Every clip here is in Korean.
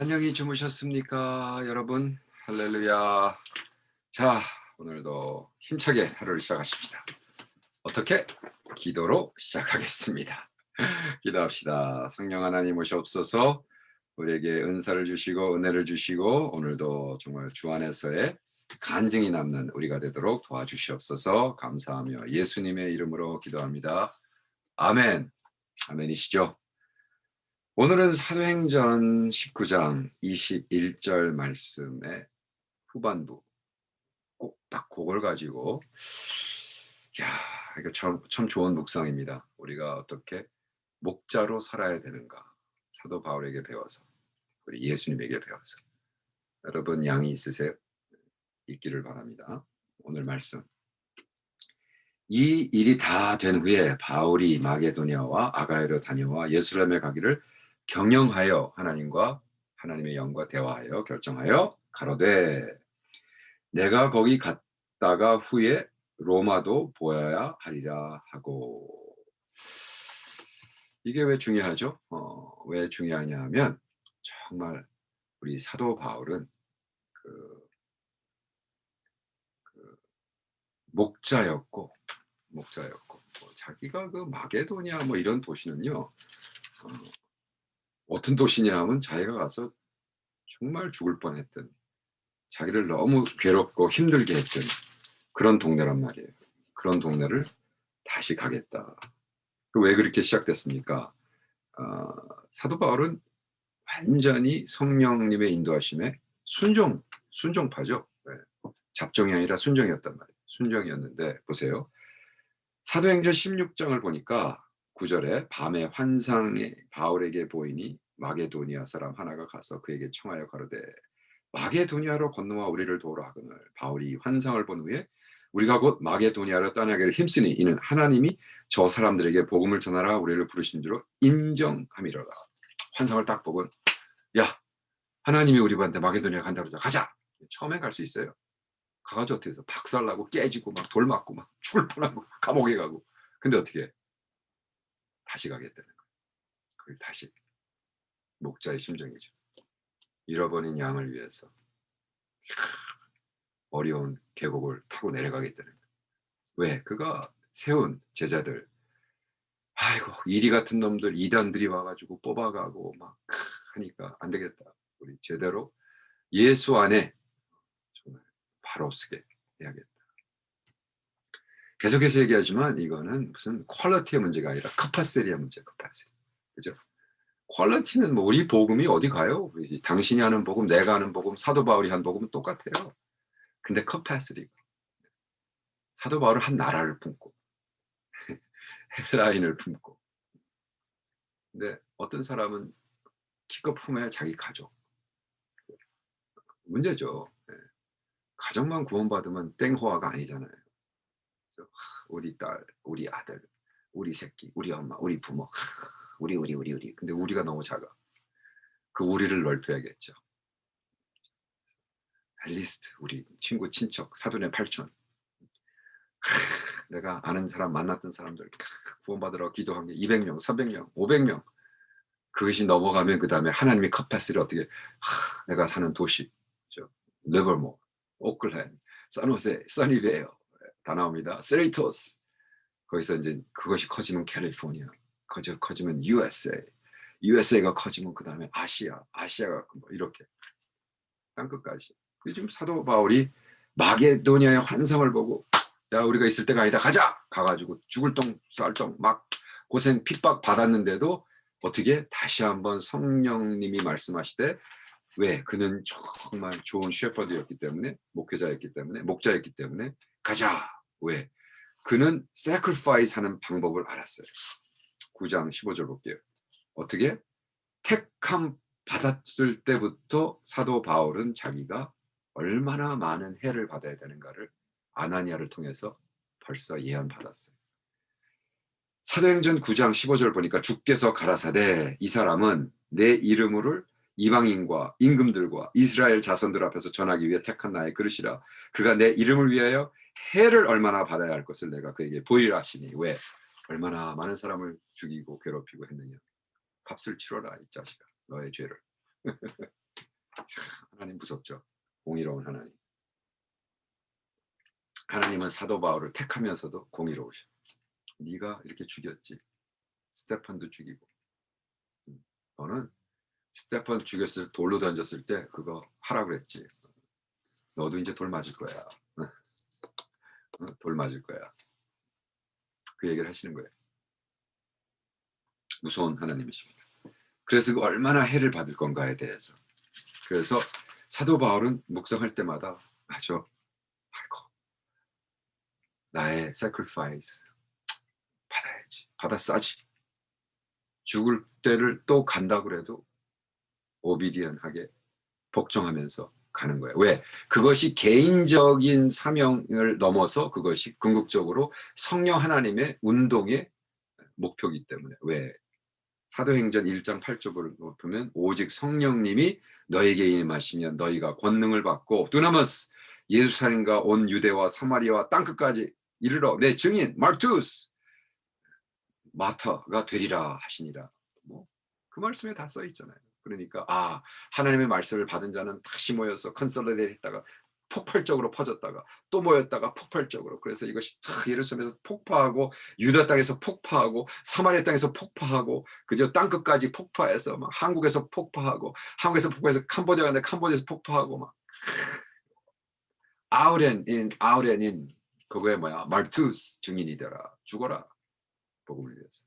안녕히 주무셨습니까, 여러분? 할렐루야. 자, 오늘도 힘차게 하루를 시작하십시다. 어떻게? 기도로 시작하겠습니다. 기도합시다. 성령 하나님 오시옵소서 우리에게 은사를 주시고 은혜를 주시고 오늘도 정말 주 안에서의 간증이 남는 우리가 되도록 도와주시옵소서 감사하며 예수님의 이름으로 기도합니다. 아멘. 아멘이시죠? 오늘은 사도행전 19장 21절 말씀의 후반부 꼭 딱 그걸 가지고 야 이거 참, 참 좋은 묵상입니다. 우리가 어떻게 목자로 살아야 되는가 사도 바울에게 배워서 우리 예수님에게 배워서 여러분 양이 있으세요? 읽기를 바랍니다. 오늘 말씀 이 일이 다 된 후에 바울이 마게도니아와 아가야로 다녀와 예루살렘에 가기를 경영하여 하나님과 하나님의 영과 대화하여 결정하여 가로되 내가 거기 갔다가 후에 로마도 보아야 하리라 하고 이게 왜 중요하죠? 어, 왜 중요하냐 하면 정말 우리 사도 바울은 그, 그 목자였고 목자였고 뭐 자기가 그 마게도니아 뭐 이런 도시는요 어, 어떤 도시냐 하면 자기가 가서 정말 죽을 뻔했던 자기를 너무 괴롭고 힘들게 했던 그런 동네란 말이에요. 그런 동네를 다시 가겠다. 그왜 그렇게 시작됐습니까? 어, 사도 바울은 완전히 성령님의 인도하심에 순종, 순종파죠. 네. 잡종이 아니라 순종이었단 말이에요. 순종이었는데 보세요. 사도행전 16장을 보니까 9절에 밤에 환상에 바울에게 보이니 마게도니아 사람 하나가 가서 그에게 청하여 가로되 마게도니아로 건너와 우리를 도우라 하거늘. 바울이 환상을 본 후에 우리가 곧 마게도니아로 떠나기를 힘쓰니 이는 하나님이 저 사람들에게 복음을 전하라 우리를 부르신 줄로 인정함이로라. 환상을 딱 보고 야 하나님이 우리한테 마게도니아 간다 그러자. 가자! 처음엔 갈수 있어요. 가가지고 어떻게 해서 박살나고 깨지고 막 돌 맞고 막 죽을 뻔하고 감옥에 가고. 근데 어떻게 해? 다시 가겠다는 거예요 그걸 다시 목자의 심정이죠. 잃어버린 양을 위해서 어려운 계곡을 타고 내려가겠다는 거예요. 왜? 그가 세운 제자들 아이고 이리 같은 놈들 이단들이 와가지고 뽑아가고 막 하니까 안 되겠다. 우리 제대로 예수 안에 바로 쓰게 해야겠다. 계속해서 얘기하지만 이거는 무슨 퀄리티의 문제가 아니라 카파시리의 문제, 카파시리. 그죠? 퀄리티는 뭐 우리 복음이 어디 가요? 당신이 하는 복음, 내가 하는 복음, 사도 바울이 한 복음은 똑같아요. 근데 커패스리가 사도 바울은 한 나라를 품고 헬라인을 품고 근데 어떤 사람은 키껏 품어야 자기 가족 문제죠. 네. 가정만 구원받으면 땡호화가 아니잖아요. 우리 딸, 우리 아들, 우리 새끼, 우리 엄마, 우리 부모, 우리 우리 우리 우리. 근데 우리가 너무 작아. 그 우리를 넓혀야겠죠. 앨리스트, 우리 친구, 친척, 사돈의 팔촌. 내가 아는 사람, 만났던 사람들 구원받으러 기도한 게 200명, 300명, 500명. 그것이 넘어가면 그 다음에 하나님이 컵패스를 어떻게 하, 내가 사는 도시, 리버모, 오클랜드, 산호세, 써니베어 다 나옵니다. 세리토스 거기서 이제 그것이 커지면 캘리포니아, 커져 커지면 USA, USA가 커지면 그 다음에 아시아, 아시아가 뭐 이렇게. 땅 끝까지. 지금 사도 바울이 마게도니아의 환상을 보고 야 우리가 있을 때가 아니다 가자! 가가지고 죽을 똥 쌀똥 막 고생 핍박 받았는데도 어떻게 다시 한번 성령님이 말씀하시되 왜? 그는 정말 좋은 셰퍼드였기 때문에 목회자였기 때문에 목자였기 때문에 가자 왜 그는 sacrifice 하는 방법을 알았어요. 9장 15절 볼게요. 어떻게? 택함 받았을 때부터 사도 바울은 자기가 얼마나 많은 해를 받아야 되는가를 아나니아를 통해서 벌써 예언받았어요. 사도행전 9장 15절 보니까 주께서 가라사대 이 사람은 내 이름을 이방인과 임금들과 이스라엘 자손들 앞에서 전하기 위해 택한 나의 그릇이라 그가 내 이름을 위하여 해를 얼마나 받아야 할 것을 내가 그에게 보이라 하시니 왜 얼마나 많은 사람을 죽이고 괴롭히고 했느냐 값을 치러라 이 자식아 너의 죄를 하나님 무섭죠. 공의로운 하나님. 하나님은 사도 바울을 택하면서도 공의로우셔. 네가 이렇게 죽였지. 스테판도 죽이고. 음, 너는 스테판 죽였을 돌로 던졌을 때 그거 하라 그랬지. 너도 이제 돌 맞을 거야. 어, 돌 맞을 거야. 그 얘기를 하시는 거예요. 무서운 하나님이십니다. 그래서 그 얼마나 해를 받을 건가에 대해서. 그래서 사도 바울은 묵상할 때마다 맞아. 아이고 나의 sacrifice 받아야지. 받아 싸지. 죽을 때를 또 간다 그래도 오비디언하게 복종하면서 가는 거예요. 왜? 그것이 개인적인 사명을 넘어서 그것이 궁극적으로 성령 하나님의 운동의 목표이기 때문에 왜? 사도행전 1장 8절을 보면 오직 성령님이 너에게 임하시면 너희가 권능을 받고 두나머스 예루살렘과 온 유대와 사마리아와 땅끝까지 이르러 내 증인 마르투스 마터가 되리라 하시니라. 뭐 그 말씀에 다 써 있잖아요. 그러니까 아 하나님의 말씀을 받은 자는 다시 모여서 컨설레이트 했다가 폭발적으로 퍼졌다가 또 모였다가 폭발적으로 그래서 이것이 다 예루살렘에서 폭파하고 유다 땅에서 폭파하고 사마리아 땅에서 폭파하고 그저 땅 끝까지 폭파해서 막 한국에서 폭파하고 한국에서 폭파해서 캄보디아 가는데 캄보디아에서 폭파하고 막 아우렌인 아우렌인. 그거에 뭐야? 말투스 증인이 되라. 죽어라. 복음을 위해서.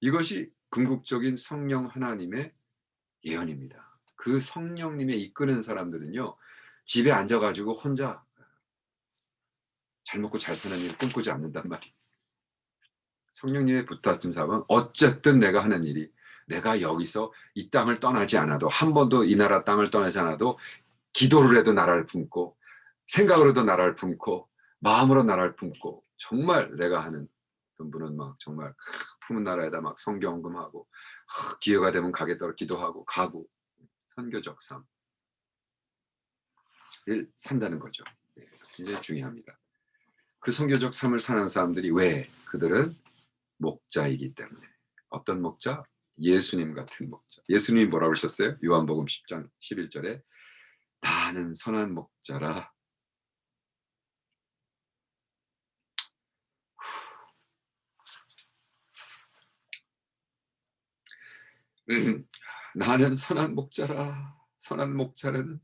이것이 궁극적인 성령 하나님의 예언입니다. 그 성령님의 이끄는 사람들은요 집에 앉아가지고 혼자 잘 먹고 잘 사는 일을 꿈꾸지 않는단 말이에요. 성령님의 붙잡은 사람은 어쨌든 내가 하는 일이 내가 여기서 이 땅을 떠나지 않아도 한 번도 이 나라 땅을 떠나지 않아도 기도를 해도 나라를 품고 생각으로도 나라를 품고 마음으로 나라를 품고 정말 내가 하는 어떤 분은 막 정말 품은 나라에다 막 성경금하고 기회가 되면 가겠다고 기도하고 가고 선교적 삶을 산다는 거죠. 네, 굉장히 중요합니다. 그 선교적 삶을 사는 사람들이 왜 그들은 목자이기 때문에 어떤 목자? 예수님 같은 목자. 예수님이 뭐라고 하셨어요? 요한복음 10장 11절에 나는 선한 목자라 음, 나는 선한 목자라. 선한 목자는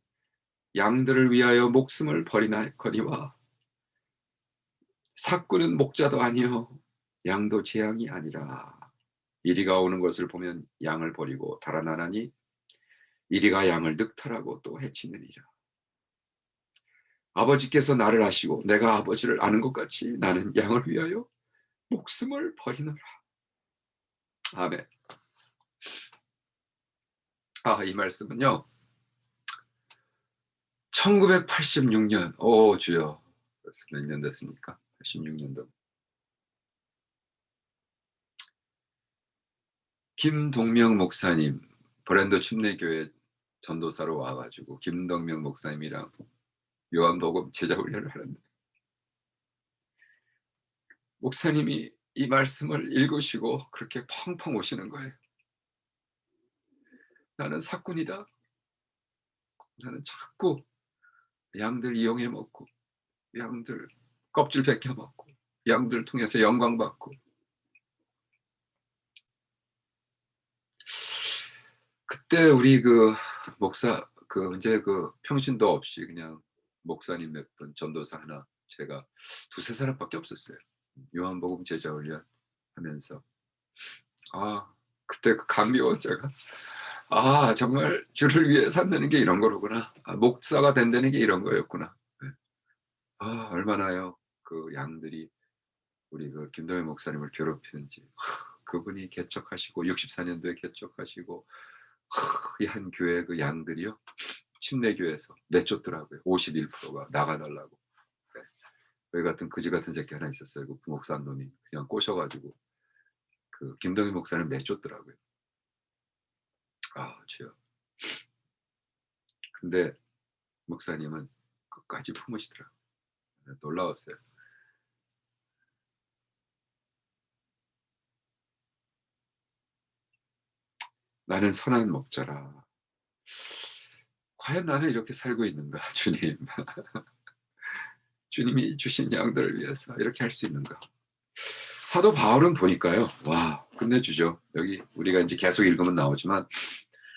양들을 위하여 목숨을 버리나 거니와 사꾼은 목자도 아니요 양도 재앙이 아니라. 이리가 오는 것을 보면 양을 버리고 달아나나니 이리가 양을 늑탈하고 또 해치느니라. 아버지께서 나를 아시고 내가 아버지를 아는 것 같이 나는 양을 위하여 목숨을 버리노라. 아멘 아, 이 말씀은요. 1986년, 오 주여, 벌써 몇 년 됐습니까? 86년도. 김동명 목사님, 브랜드 침례교회 전도사로 와가지고 김동명 목사님이랑 요한복음 제자 훈련을 하는데 목사님이 이 말씀을 읽으시고 그렇게 펑펑 오시는 거예요. 나는 사꾼이다. 나는 자꾸 양들 이용해 먹고 양들 껍질 벗겨 먹고 양들 통해서 영광 받고 그때 우리 그 목사 그 이제 그 평신도 없이 그냥 목사님 몇 분 전도사 하나 제가 두세 사람밖에 없었어요. 요한복음 제자 훈련 하면서 아 그때 그 감미원자가 아 정말 주를 위해 산다는 게 이런 거로구나. 아, 목사가 된다는 게 이런 거였구나. 네. 아 얼마나요 그 양들이 우리 그 김동현 목사님을 괴롭히는지 그분이 개척하시고 64년도에 개척하시고 이 한 교회 그 양들이요 침례교에서 내쫓더라고요. 51%가 나가달라고. 네. 여기 같은 그지 같은 새끼 하나 있었어요. 그 부목사 한 놈이 그냥 꼬셔가지고 그 김동현 목사님 내쫓더라고요. 아 주여. 근데 목사님은 끝까지 품으시더라고요. 놀라웠어요. 나는 선한 목자라. 과연 나는 이렇게 살고 있는가, 주님. 주님이 주신 양들을 위해서 이렇게 할 수 있는가. 사도 바울은 보니까요. 와, 끝내주죠. 여기 우리가 이제 계속 읽으면 나오지만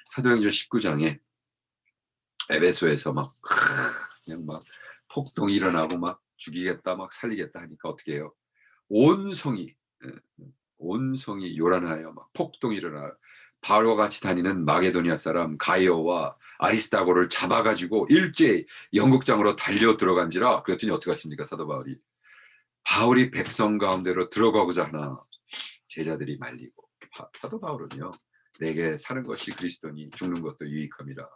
사도행전 19장에 에베소에서 막 그냥 막 폭동이 일어나고 막 죽이겠다 막 살리겠다 하니까 어떻게 해요? 온 성이 예, 온 성이 요란하여 막 폭동이 일어나 바울과 같이 다니는 마게도니아 사람 가이오와 아리스타고를 잡아가지고 일제히 영국장으로 달려 들어간지라 그랬더니 어떻게 하십니까 사도 바울이 바울이 백성 가운데로 들어가고자 하나 제자들이 말리고 바- 사도 바울은요 내게 사는 것이 그리스도니 죽는 것도 유익함이라.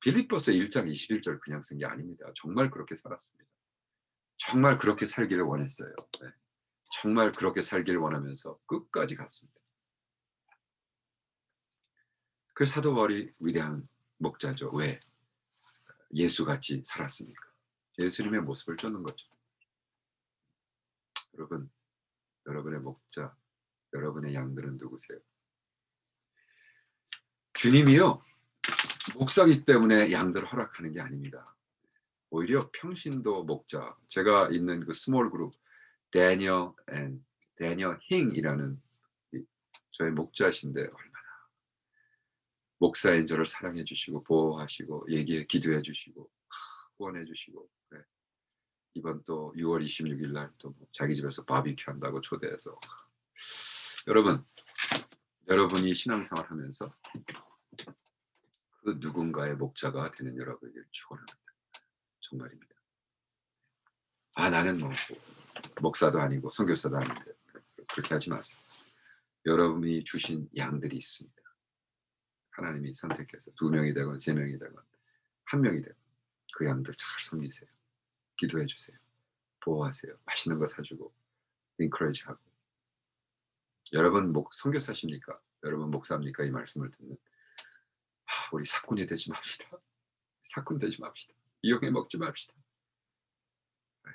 빌립보서 1장 21절 그냥 쓴 게 아닙니다. 정말 그렇게 살았습니다. 정말 그렇게 살기를 원했어요. 네. 정말 그렇게 살기를 원하면서 끝까지 갔습니다. 그 사도 바울이 위대한 목자죠. 왜? 예수같이 살았습니까? 예수님의 모습을 쫓는 거죠. 여러분, 여러분의 목자, 여러분의 양들은 누구세요? 주님이요, 목사기 때문에 양들을 허락하는 게 아닙니다. 오히려 평신도 목자, 제가 있는 그 스몰 그룹, 데니어 앤 데니어 힝이라는 이 저의 목자신데 얼마나 목사인 저를 사랑해 주시고 보호하시고 얘기해 기도해 주시고 후원해 주시고 그래. 이번 또 6월 26일 날또 뭐 자기 집에서 바비큐 한다고 초대해서 여러분 여러분이 신앙생활 하면서 그 누군가의 목자가 되는 여러분에게 축원합니다. 정말입니다. 아 나는 뭐 목사도 아니고 선교사도 아닌데 그렇게 하지 마세요. 여러분이 주신 양들이 있습니다. 하나님이 선택해서 두 명이 되건 세 명이 되건 한 명이 되건 그 양들 잘 섬기세요. 기도해 주세요. 보호하세요. 맛있는 거 사주고 인커레이지 하고 여러분 목 선교사십니까? 여러분 목사입니까? 이 말씀을 듣는 아, 우리 사꾼이 되지 맙시다. 사꾼 되지 맙시다. 이용해 먹지 맙시다.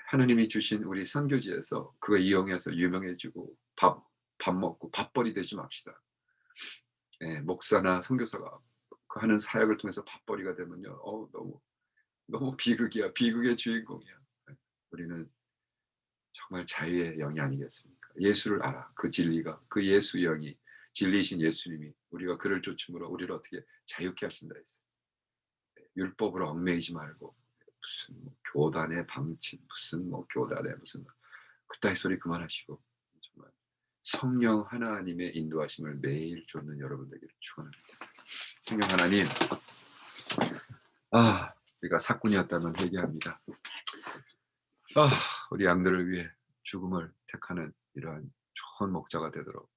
하나님이 주신 우리 선교지에서 그거 이용해서 유명해지고 밥, 밥 먹고 밥벌이 되지 맙시다. 예, 목사나 선교사가 그 하는 사역을 통해서 밥벌이가 되면요. 어, 너무 너무 비극이야. 비극의 주인공이야. 예, 우리는 정말 자유의 영이 아니겠습니까? 예수를 알아. 그 진리가 그 예수 영이 진리이신 예수님이 우리가 그를 쫓음으로 우리를 어떻게 자유케 하신다 했어요. 예, 율법으로 얽매이지 말고 무슨 뭐 교단의 방침 무슨 뭐 교단의 무슨 그따위 소리 그만하시고 정말 성령 하나님의 인도하심을 매일 쫓는 여러분 되기를 축원합니다. 성령 하나님 아 우리가 사꾼이었다면 회개합니다. 아 우리 양들을 위해 죽음을 택하는 이러한 좋은 목자가 되도록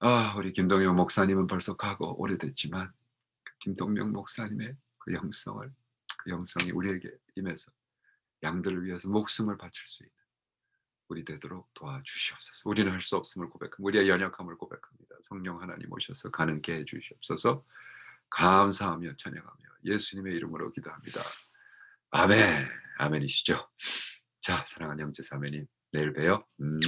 아 우리 김동영 목사님은 벌써 가고 오래됐지만 그 김동명 목사님의 그 영성을 그 영성이 우리에게 임해서 양들을 위해서 목숨을 바칠 수 있는 우리 되도록 도와주시옵소서. 우리는 할 수 없음을 고백합니다. 우리의 연약함을 고백합니다. 성령 하나님 오셔서 가능케 해 주시옵소서. 감사하며 찬양하며 예수님의 이름으로 기도합니다. 아멘. 아멘이시죠. 자, 사랑하는 형제 자매님, 내일 봬요. 음